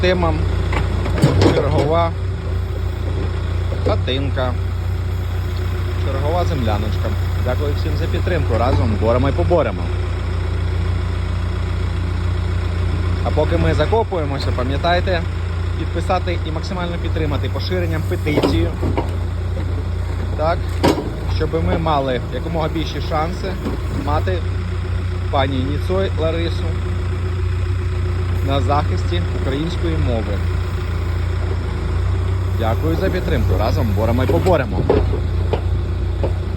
Артемом. Чергова хатинка. Чергова земляночка. Дякую всім за підтримку. Разом боремо і поборемо. А поки ми закопуємося, пам'ятайте підписати і максимально підтримати поширенням петицію. Так, щоб ми мали якомога більші шанси мати пані Ніцой Ларису на захисті української мови. Дякую за підтримку. Разом боремо і поборемо.